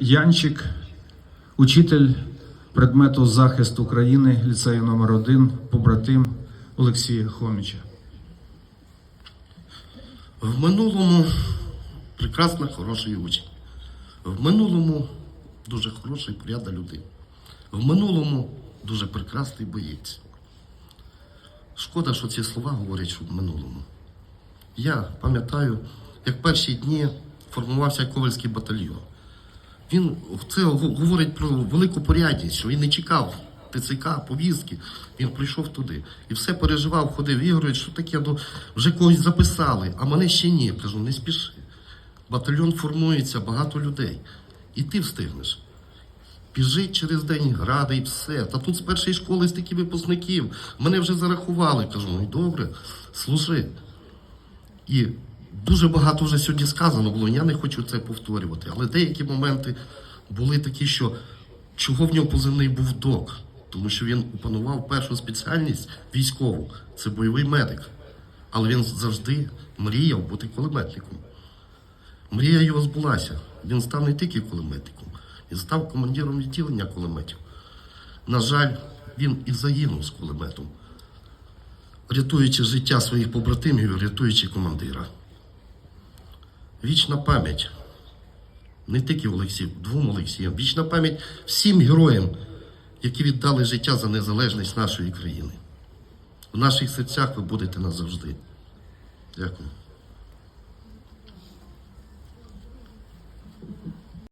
Янчик, учитель предмету захист України ліцею номер 1 побратим Олексія Хоміча. В минулому прекрасна, хороший учень. В минулому дуже хороший, порядна людина. В минулому дуже прекрасний боєць. Шкода, що ці слова говорять, в минулому. Я пам'ятаю, як перші дні формувався Ковальський батальйон. Він це говорить про велику порядність, що він не чекав ТЦК, повістки. Він прийшов туди і все переживав, ходив. Ігорович, що таке, ну вже когось записали, а мене ще ні. Кажу, не спіши. Батальйон формується, багато людей. І ти встигнеш. Біжить через день гради і все. Та тут з першої школи стільки випускників. Мене вже зарахували. Кажу, ну добре, служи. І дуже багато вже сьогодні сказано було. Я не хочу це повторювати. Але деякі моменти були такі, що чого в нього позивний був док, тому що він опанував першу спеціальність військову це бойовий медик. Але він завжди мріяв бути кулеметником. Мрія його збулася. Він став не тільки кулеметником, він став командиром відділення кулеметів. На жаль, він і загинув з кулеметом, рятуючи життя своїх побратимів, рятуючи командира. Вічна пам'ять. Не тільки Олексію, двом Олексіям. Вічна пам'ять всім героям, які віддали життя за незалежність нашої країни. В наших серцях ви будете назавжди. Дякую.